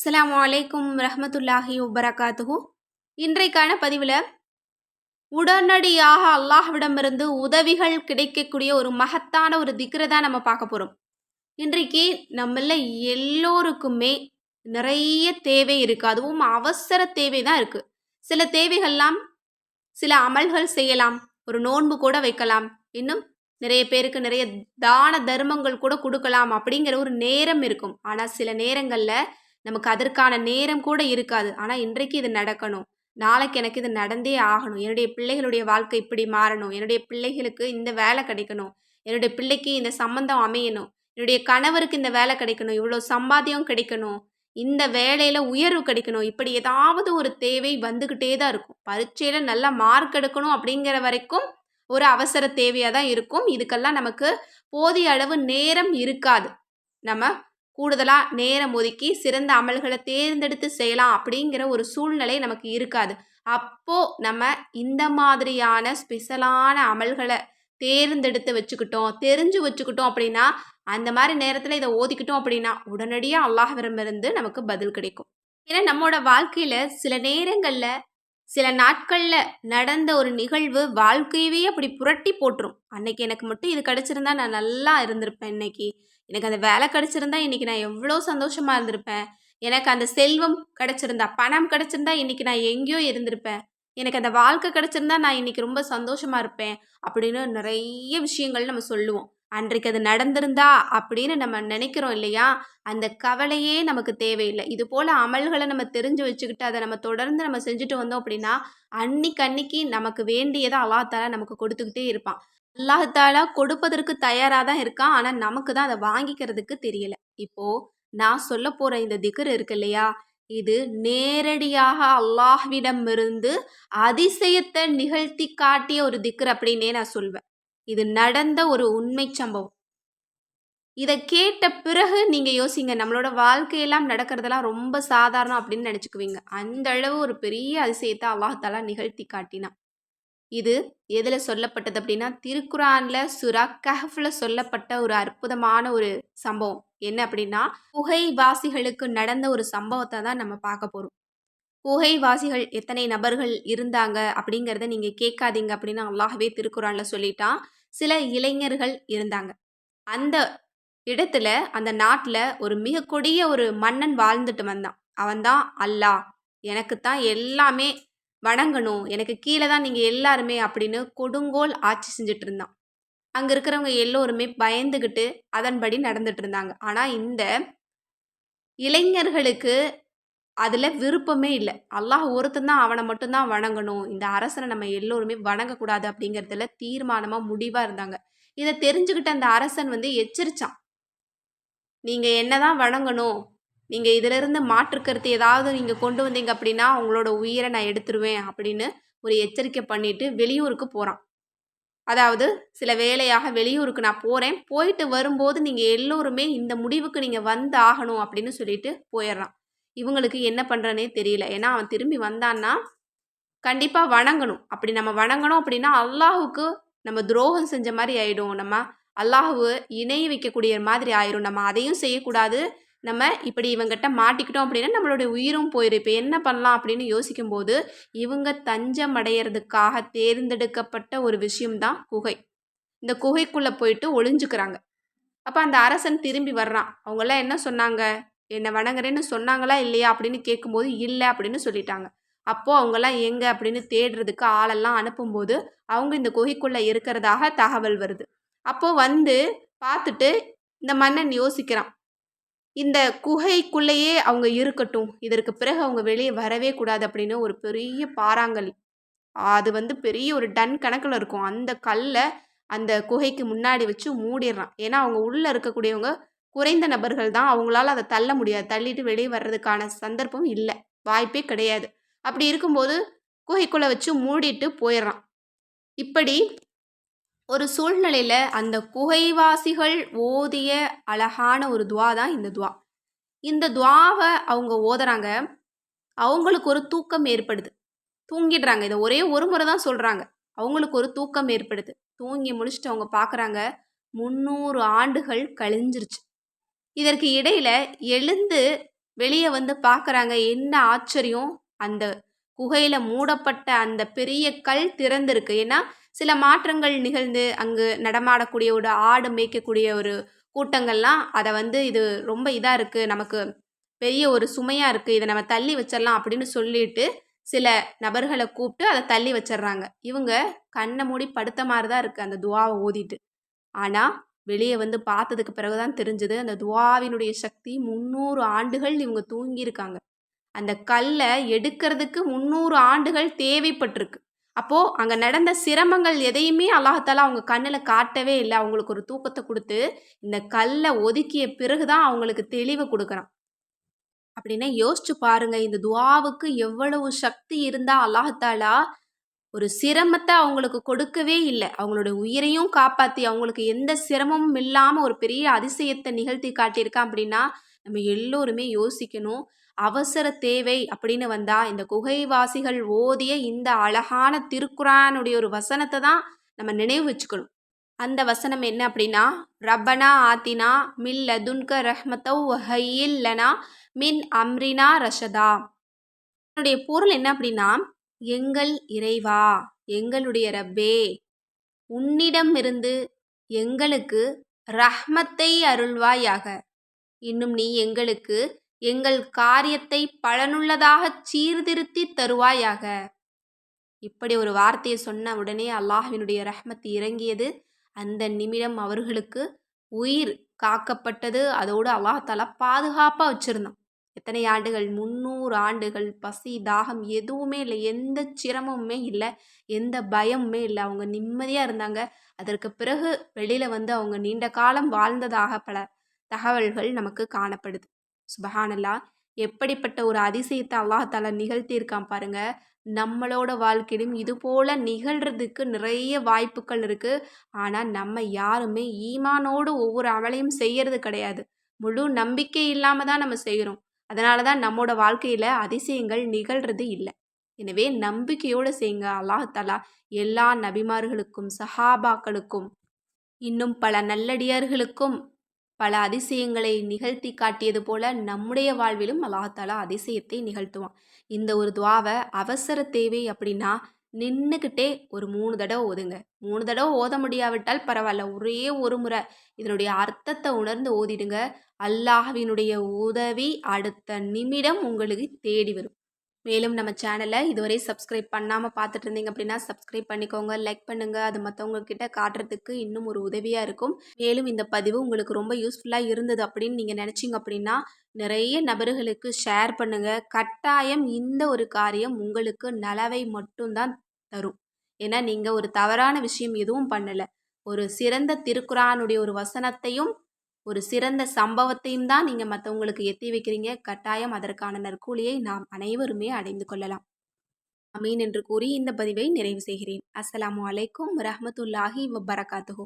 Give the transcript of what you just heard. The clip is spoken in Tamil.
அஸ்லாம் அலைக்கும் ரஹமத்துல்லாஹி வபரகாத்துஹு. இன்றைக்கான பதிவில் உடனடியாக அல்லாஹ்விடமிருந்து உதவிகள் கிடைக்கக்கூடிய ஒரு மகத்தான ஒரு திக்ரை தான் நம்ம பார்க்க போகிறோம் இன்றைக்கு நம்மள எல்லோருக்குமே நிறைய தேவை இருக்குது அதுவும் அவசர தேவை தான் இருக்குது சில தேவைகள்லாம் சில அமல்கள் செய்யலாம். ஒரு நோன்பு கூட வைக்கலாம். இன்னும் நிறைய பேருக்கு நிறைய தான தர்மங்கள் கூட கொடுக்கலாம் அப்படிங்கிற ஒரு நேரம் இருக்கும். ஆனால் சில நேரங்களில் நமக்கு அதற்கான நேரம் கூட இருக்காது. ஆனால் இன்றைக்கு இது நடக்கணும். நாளைக்கு எனக்கு இது நடந்தே ஆகணும். என்னுடைய பிள்ளைகளுடைய வாழ்க்கை இப்படி மாறணும். என்னுடைய பிள்ளைகளுக்கு இந்த வேலை கிடைக்கணும். என்னுடைய பிள்ளைக்கு இந்த சம்பந்தம் அமையணும். என்னுடைய கணவருக்கு இந்த வேலை கிடைக்கணும். இவ்வளோ சம்பாத்தியம் கிடைக்கணும். இந்த வேலையில் உயர்வு கிடைக்கணும். இப்படி ஏதாவது ஒரு தேவை வந்துக்கிட்டே தான் இருக்கும். பரீட்சையில் நல்லா மார்க் எடுக்கணும் அப்படிங்கிற வரைக்கும் ஒரு அவசர தேவையாக தான் இருக்கும். இதுக்கெல்லாம் நமக்கு போதிய அளவு நேரம் இருக்காது. நம்ம கூடுதலாக நேரம் ஒதுக்கி சிறந்த அமல்களை தேர்ந்தெடுத்து செய்யலாம் அப்படிங்கிற ஒரு சூழ்நிலை நமக்கு இருக்காது. அப்போது நம்ம இந்த மாதிரியான ஸ்பெஷலான அமல்களை தேர்ந்தெடுத்து வச்சுக்கிட்டோம் தெரிஞ்சு வச்சுக்கிட்டோம் அப்படின்னா அந்த மாதிரி நேரத்தில் இதை ஓதிக்கிட்டோம் அப்படின்னா உடனடியாக அல்லாஹ்விடமிருந்து நமக்கு பதில் கிடைக்கும். ஏன்னா நம்மளோட வாழ்க்கையில் சில நேரங்களில் சில நாட்களில் நடந்த ஒரு நிகழ்வு வாழ்க்கையவே அப்படி புரட்டி போட்டுரும். அன்னைக்கு எனக்கு மட்டும் இது கிடச்சிருந்தா நான் நல்லா இருந்திருப்பேன் இன்னைக்கு. எனக்கு அந்த வேலை கிடச்சிருந்தா இன்றைக்கி நான் எவ்வளோ சந்தோஷமாக இருந்திருப்பேன். எனக்கு அந்த செல்வம் கிடச்சிருந்தா பணம் கிடச்சிருந்தா இன்றைக்கி நான் எங்கேயோ இருந்திருப்பேன். எனக்கு அந்த வாழ்க்கை கிடச்சிருந்தா நான் இன்றைக்கி ரொம்ப சந்தோஷமாக இருப்பேன் அப்படின்னு நிறைய விஷயங்கள் நம்ம சொல்லுவோம். அன்றைக்கு அது நடந்திருந்தா அப்படின்னு நம்ம நினைக்கிறோம் இல்லையா? அந்த கவலையே நமக்கு தேவையில்லை. இது போல் அமல்களை நம்ம தெரிஞ்சு வச்சுக்கிட்டு அதை நம்ம தொடர்ந்து நம்ம செஞ்சுட்டு வந்தோம் அப்படின்னா அன்னைக்கு அன்னைக்கு நமக்கு வேண்டியதை அல்லாத்தால நமக்கு கொடுத்துக்கிட்டே இருப்பான். அல்லாஹாலா கொடுப்பதற்கு தயாராக தான் இருக்கான். ஆனால் நமக்கு தான் அதை வாங்கிக்கிறதுக்கு தெரியல. இப்போ நான் சொல்ல போற இந்த திகர் இருக்கு இல்லையா? இது நேரடியாக அல்லாஹ்விடமிருந்து அதிசயத்தை நிகழ்த்தி காட்டிய ஒரு திக்கர் அப்படின்னே நான் சொல்வேன். இது நடந்த ஒரு உண்மை சம்பவம். இதை கேட்ட பிறகு நீங்கள் யோசிங்க நம்மளோட வாழ்க்கையெல்லாம் நடக்கிறதெல்லாம் ரொம்ப சாதாரணம் அப்படின்னு நினச்சிக்குவீங்க. அந்த அளவு ஒரு பெரிய அதிசயத்தை அல்லாஹாலா நிகழ்த்தி காட்டினான். இது எதில் சொல்லப்பட்டது அப்படின்னா திருக்குறானில் சுரா கஹஃபில் சொல்லப்பட்ட ஒரு அற்புதமான ஒரு சம்பவம். என்ன அப்படின்னா புகைவாசிகளுக்கு நடந்த ஒரு சம்பவத்தை தான் நம்ம பார்க்க போகிறோம் புகைவாசிகள் எத்தனை நபர்கள் இருந்தாங்க அப்படிங்கிறத நீங்கள் கேட்காதீங்க அப்படின்னு அல்லாஹவே திருக்குறானில் சொல்லிட்டான். சில இளைஞர்கள் இருந்தாங்க. அந்த இடத்துல அந்த நாட்டில் ஒரு மிக கொடிய ஒரு மன்னன் வாழ்ந்துட்டு வந்தான். அவன்தான் அல்லாஹ். எனக்கு தான் எல்லாமே வணங்கணும். எனக்கு கீழே தான் நீங்கள் எல்லாருமே அப்படின்னு கொடுங்கோல் ஆட்சி செஞ்சுட்டு இருந்தான் அங்கே இருக்கிறவங்க எல்லோருமே பயந்துக்கிட்டு அதன்படி நடந்துட்டு இருந்தாங்க ஆனால் இந்த இளைஞர்களுக்கு அதில் விருப்பமே இல்லை. அல்லாஹ் ஒருத்தன் தான் அவனை மட்டும்தான் வணங்கணும். இந்த அரசனை நம்ம எல்லோருமே வணங்கக்கூடாது அப்படிங்கிறதுல தீர்மானமாக முடிவாக இருந்தாங்க. இதை தெரிஞ்சுக்கிட்ட அந்த அரசன் வந்து எச்சரிச்சான். நீங்கள் என்னதான் வணங்கணும் நீங்கள் இதிலிருந்து மாற்றுக்கருத்து ஏதாவது நீங்கள் கொண்டு வந்தீங்க அப்படின்னா உங்களோட உயிரை நான் எடுத்துருவேன் அப்படின்னு ஒரு எச்சரிக்கை பண்ணிட்டு வெளியூருக்கு போகிறான் அதாவது சில வேலையாக வெளியூருக்கு நான் போகிறேன் போயிட்டு வரும்போது நீங்கள் எல்லோருமே இந்த முடிவுக்கு நீங்கள் வந்து ஆகணும் அப்படின்னு சொல்லிட்டு போயிடுறான். இவங்களுக்கு என்ன பண்ணுறனே தெரியல. ஏன்னா அவன் திரும்பி வந்தான்னா கண்டிப்பாக வணங்கணும். அப்படி நம்ம வணங்கணும் அப்படின்னா அல்லாஹுக்கு நம்ம துரோகம் செஞ்ச மாதிரி ஆயிடும். நம்ம அல்லாஹுவை இணை வைக்கக்கூடிய மாதிரி ஆயிரும். நம்ம அதையும் செய்யக்கூடாது. நம்ம இப்படி இவங்ககிட்ட மாட்டிக்கிட்டோம் அப்படின்னா நம்மளுடைய உயிரும் போயிடும் இப்போ என்ன பண்ணலாம் அப்படின்னு யோசிக்கும்போது இவங்க தஞ்சம் அடையிறதுக்காக தேர்ந்தெடுக்கப்பட்ட ஒரு விஷயம்தான் குகை. இந்த குகைக்குள்ளே போயிட்டு ஒளிஞ்சுக்கிறாங்க. அப்போ அந்த அரசன் திரும்பி வர்றான். அவங்களாம் என்ன சொன்னாங்க? என்னை வணங்குறேன்னு சொன்னாங்களா இல்லையா? அப்படின்னு கேட்கும்போது இல்லை அப்படின்னு சொல்லிட்டாங்க. அப்போது அவங்கெல்லாம் எங்கே அப்படின்னு தேடுறதுக்கு ஆளெல்லாம் அனுப்பும்போது அவங்க இந்த குகைக்குள்ளே இருக்கிறதாக தகவல் வருது. அப்போது வந்து பார்த்துட்டு இந்த மன்னன் யோசிக்கிறான். இந்த குகைக்குள்ளேயே அவங்க இருக்கட்டும். இதற்கு பிறகு அவங்க வெளியே வரவே கூடாது அப்படின்னு ஒரு பெரிய பாறாங்கல். அது வந்து பெரிய ஒரு டன் கணக்கில் இருக்கும். அந்த கல்லை அந்த குகைக்கு முன்னாடி வச்சு மூடிடுறான் ஏன்னா அவங்க உள்ளே இருக்கக்கூடியவங்க குறைந்த நபர்கள் தான். அவங்களால அதை தள்ள முடியாது. தள்ளிட்டு வெளியே வர்றதுக்கான சந்தர்ப்பம் இல்லை. வாய்ப்பே கிடையாது. அப்படி இருக்கும்போது குகைக்குள்ளே வச்சு மூடிட்டு போயிடுறான் இப்படி ஒரு சூழ்நிலையில் அந்த குகைவாசிகள் ஓதிய அழகான ஒரு துவா தான் இந்த துவா. இந்த துவாவை அவங்க ஓதுறாங்க. அவங்களுக்கு ஒரு தூக்கம் ஏற்படுது. தூங்கிடுறாங்க. இதை ஒரே ஒரு முறை தான் சொல்கிறாங்க அவங்களுக்கு ஒரு தூக்கம் ஏற்படுது. தூங்கி முடிச்சுட்டு அவங்க பார்க்குறாங்க முந்நூறு ஆண்டுகள் கழிஞ்சிருச்சு. இதற்கு இடையில எழுந்து வெளியே வந்து பார்க்குறாங்க என்ன ஆச்சரியம். அந்த குகையில் மூடப்பட்ட அந்த பெரிய கல் திறந்திருக்கு. ஏன்னா சில மாற்றங்கள் நிகழ்ந்து அங்கு நடமாடக்கூடிய ஒரு ஆடு மேய்க்கக்கூடிய ஒரு கூட்டங்கள்லாம் அதை வந்து இது ரொம்ப இதாக இருக்குது நமக்கு பெரிய ஒரு சுமையாக இருக்குது இதை நம்ம தள்ளி வச்சிடலாம் அப்படின்னு சொல்லிட்டு சில நபர்களை கூப்பிட்டு அதை தள்ளி வச்சிடுறாங்க இவங்க கண்ணை மூடி படுத்த மாதிரி தான் இருக்குது அந்த துவாவை ஓதிட்டு ஆனால் வெளியே வந்து பார்த்ததுக்கு பிறகு தான் தெரிஞ்சது அந்த துவாவினுடைய சக்தி முந்நூறு ஆண்டுகள் இவங்க தூங்கியிருக்காங்க. அந்த கல்லை எடுக்கிறதுக்கு முந்நூறு ஆண்டுகள் தேவைப்பட்டிருக்கு. அப்போது அங்கே நடந்த சிரமங்கள் எதையுமே அல்லாஹாலா அவங்க கண்ணில் காட்டவே இல்லை. அவங்களுக்கு ஒரு தூக்கத்தை கொடுத்து இந்த கல்லை ஒதுக்கிய பிறகு தான் அவங்களுக்கு தெளிவு கொடுக்குறான். அப்படின்னா யோசிச்சு பாருங்க. இந்த துவாவுக்கு எவ்வளவு சக்தி இருந்தால் அல்லாஹாலா ஒரு சிரமத்தை அவங்களுக்கு கொடுக்கவே இல்லை. அவங்களோட உயிரையும் காப்பாற்றி அவங்களுக்கு எந்த சிரமமும் இல்லாமல் ஒரு பெரிய அதிசயத்தை நிகழ்த்தி காட்டியிருக்கான் அப்படின்னா நம்ம எல்லோருமே யோசிக்கணும். அவசர தேவை அப்படின்னு வந்தால் இந்த குகைவாசிகள் ஓதிய இந்த அழகான திருக்குறானுடைய ஒரு வசனத்தை தான் நம்ம நினைவு வச்சுக்கணும். அந்த வசனம் என்ன அப்படின்னா ரப்பனா ஆத்தினா மில் லதுன்க ரஹ்மத்தோ ஹையில்லனா மின் அம்ரினா ரஷதா. என்னுடைய பொருள் என்ன அப்படின்னா எங்கள் இறைவா எங்களுடைய ரப்பே உன்னிடமிருந்து எங்களுக்கு ரஹ்மத்தை அருள்வாயாக. இன்னும் நீ எங்களுக்கு எங்கள் காரியத்தை பலனுள்ளதாகச் சீர்திருத்தி தருவாயாக. இப்படி ஒரு வார்த்தையை சொன்ன உடனே அல்லாஹ்வினுடைய ரஹ்மத் இறங்கியது. அந்த நிமிடம் அவர்களுக்கு உயிர் காக்கப்பட்டது. அதோடு அல்லாஹாலா பாதுகாப்பாக வச்சுருந்தான். எத்தனை ஆண்டுகள்? முந்நூறு ஆண்டுகள். பசி தாகம் எதுவுமே இல்லை. எந்த சிரமமுமே இல்லை. எந்த பயமுமே இல்லை. அவங்க நிம்மதியாக இருந்தாங்க. அதற்கு பிறகு வெளியில் வந்து அவங்க நீண்ட காலம் வாழ்ந்ததாக பல தகவல்கள் நமக்கு காணப்படுது. சுபஹானல்லா. எப்படிப்பட்ட ஒரு அதிசயத்தை அல்லாஹால நிகழ்த்தியிருக்கான் பாருங்க. நம்மளோட வாழ்க்கையிலும் இது போல நிகழ்கிறதுக்கு நிறைய வாய்ப்புகள் இருக்குது ஆனால் நம்ம யாருமே ஈமானோடு ஒவ்வொரு அமலையும் செய்யறது கிடையாது. முழு நம்பிக்கை இல்லாமல் தான் நம்ம செய்கிறோம் அதனால தான் நம்மோட வாழ்க்கையில் அதிசயங்கள் நிகழ்கிறது இல்லை. எனவே நம்பிக்கையோடு செய்யுங்க அல்லாஹாலா எல்லா நபிமார்களுக்கும் சஹாபாக்களுக்கும் இன்னும் பல நல்லடியார்களுக்கும் பல அதிசயங்களை நிகழ்த்தி காட்டியது போல நம்முடைய வாழ்விலும் அல்லாஹாலா அதிசயத்தை நிகழ்த்துவான். இந்த ஒரு துவாவை அவசர தேவை அப்படின்னா நின்றுக்கிட்டே ஒரு மூணு தடவை ஓதுங்க. மூணு தடவை ஓத முடியாவிட்டால் பரவாயில்ல ஒரே ஒரு முறை. இதனுடைய அர்த்தத்தை உணர்ந்து ஓதிடுங்க. அல்லாஹ்வினுடைய உதவி அடுத்த நிமிடம் உங்களுக்கு தேடி வரும். மேலும் நம்ம சேனலை இதுவரை சப்ஸ்கிரைப் பண்ணாமல் பார்த்துட்டு இருந்தீங்க அப்படின்னா சப்ஸ்கிரைப் பண்ணிக்கோங்க லைக் பண்ணுங்கள் அது மற்றவங்கக்கிட்ட காட்டுறதுக்கு இன்னும் ஒரு உதவியாக இருக்கும். மேலும் இந்த பதிவு உங்களுக்கு ரொம்ப யூஸ்ஃபுல்லாக இருந்தது அப்படின்னு நீங்கள் நினச்சிங்க அப்படின்னா நிறைய நபர்களுக்கு ஷேர் பண்ணுங்கள் கட்டாயம் இந்த ஒரு காரியம் உங்களுக்கு நலவை மட்டும்தான் தரும். ஏன்னா நீங்கள் ஒரு தவறான விஷயம் எதுவும் பண்ணலை. ஒரு சிறந்த திருக்குறானுடைய ஒரு வசனத்தையும் ஒரு சிறந்த சம்பவத்தையும் தான் நீங்கள் மற்றவங்களுக்கு எத்தி வைக்கிறீங்க. கட்டாயம் அதற்கான நற்கூலியை நாம் அனைவருமே அடைந்து கொள்ளலாம். அமீன் என்று கூறி இந்த பதிவை நிறைவு செய்கிறேன். அஸ்லாம் அலைக்கும் ரஹமத்துல்லாஹி வபரகாத்துஹூ.